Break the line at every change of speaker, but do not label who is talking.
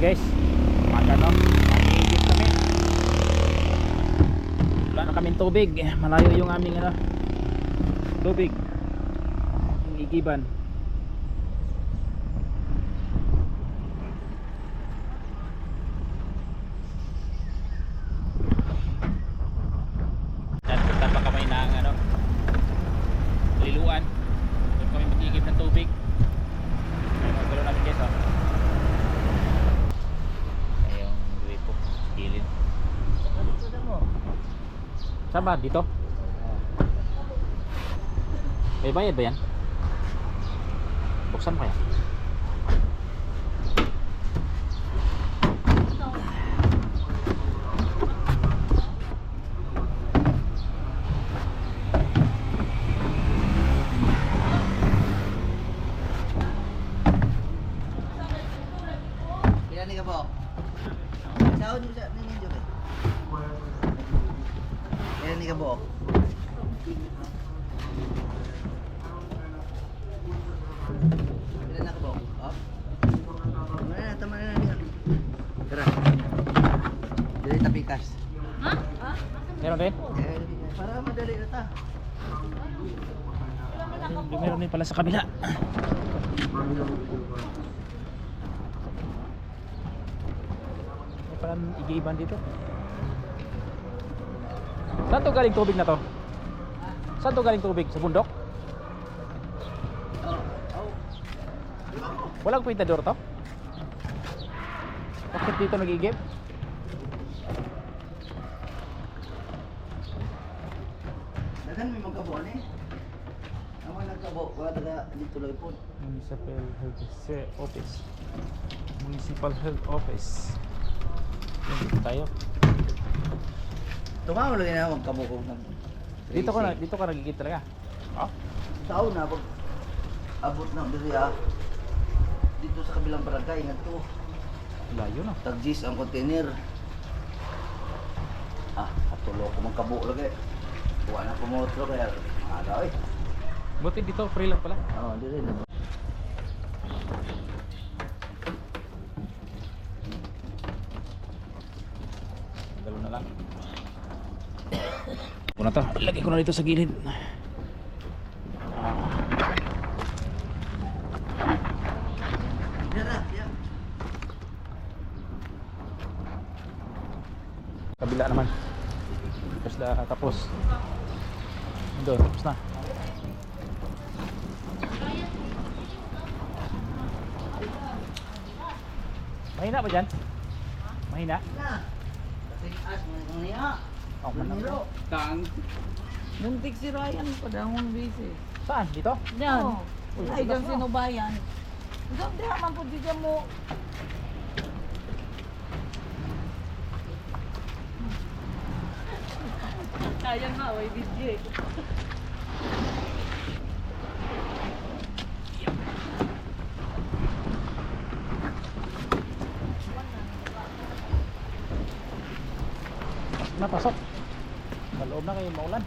guys. Umaga no mag-iigib kami. Wala na kaming tubig. Malayo yung aming ano tubig. Yung igiban saan ba dito? may bayad ba yan? buksan mo yan
Ilan ni ka po? Sahod ninyo kay. Ilan ni ka po? Ilan na ka po? Up. Tama na, tama na. Tara. Dili tapikas.
meron din?
Eh, para madali na ta.
meron din pala sa kabila may parang igiiban dito saan to galing tubig na to? saan to galing tubig? sa bundok? walang pintador to? bakit dito nag-igib?
Dagan may magkabo ni. Amo nagkabo, wala taga dito lang po.
Municipal Health Office Municipal Health Office dito tayo
Tumaw lagi na magkabo ko nag.
dito ka na dito ka nagigit talaga oh
Sao na pag abot na diri ah. Dito sa kabilang barangay ngadto.
layo na
Tagjis ang container. Ah, katulo ko magkabo lagi. Kuha na ko motor kaya ada eh.
buti dito free lang pala
Oh, diri na.
Galo na lang. Kuna to. Lagay ko na dito sa gilid. Kabila naman. Tapos na tapos. Doon, tapos na. Mahina ba dyan? Mahina?
Na. Kasi as mo
Oh,
Maniro.
Tang. Muntik si Ryan padahong busy.
Saan? Dito?
Yan.
Uy,
Ay,
na.
sinubayan. Diyan, di naman po dyan mo. Sayang nga, way video eh.
Napasok. Sa loob na kayo maulan.